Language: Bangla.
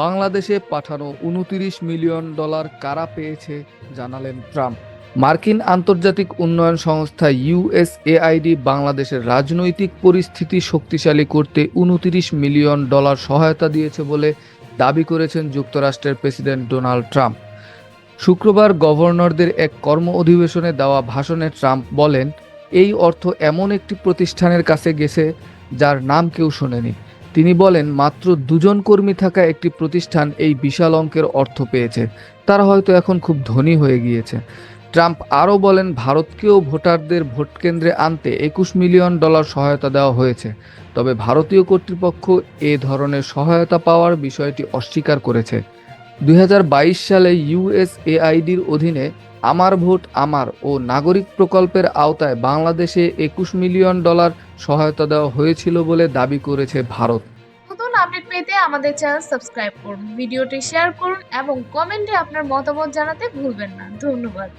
বাংলাদেশে পাঠানো উনতিরিশ মিলিয়ন ডলার কারা পেয়েছে জানালেন ট্রাম্প। মার্কিন আন্তর্জাতিক উন্নয়ন সংস্থা ইউএসএআইডি বাংলাদেশের রাজনৈতিক পরিস্থিতি শক্তিশালী করতে উনতিরিশ মিলিয়ন ডলার সহায়তা দিয়েছে বলে দাবি করেছেন যুক্তরাষ্ট্রের প্রেসিডেন্ট ডোনাল্ড ট্রাম্প। শুক্রবার গভর্নরদের এক কর্ম অধিবেশনে দেওয়া ভাষণে ট্রাম্প বলেন, এই অর্থ এমন একটি প্রতিষ্ঠানের কাছে গেছে যার নাম কেউ শোনেনি। তিনি বলেন, মাত্র দুজন কর্মী থাকা একটি প্রতিষ্ঠান এই বিশাল অঙ্কের অর্থ পেয়েছে। তারা হয়তো এখন খুব ধনী হয়ে গিয়েছে। ট্রাম্প আরও বলেন, ভারতকেও ভোটারদের ভোটকেন্দ্রে আনতে একুশ মিলিয়ন ডলার সহায়তা দেওয়া হয়েছে। তবে ভারতীয় কর্তৃপক্ষ এ ধরনের সহায়তা পাওয়ার বিষয়টি অস্বীকার করেছে। দুই হাজার বাইশ সালে ইউএসএআইডির অধীনে আমার ভোট আমার ও নাগরিক প্রকল্পের আওতায় বাংলাদেশে একুশ মিলিয়ন ডলার সহায়তা দেওয়া হয়েছিল বলে দাবি করেছে ভারত। নতুন আপডেট পেতে আমাদের চ্যানেল সাবস্ক্রাইব করুন, ভিডিওটি শেয়ার করুন এবং কমেন্টে আপনার মতামত জানাতে ভুলবেন না। ধন্যবাদ।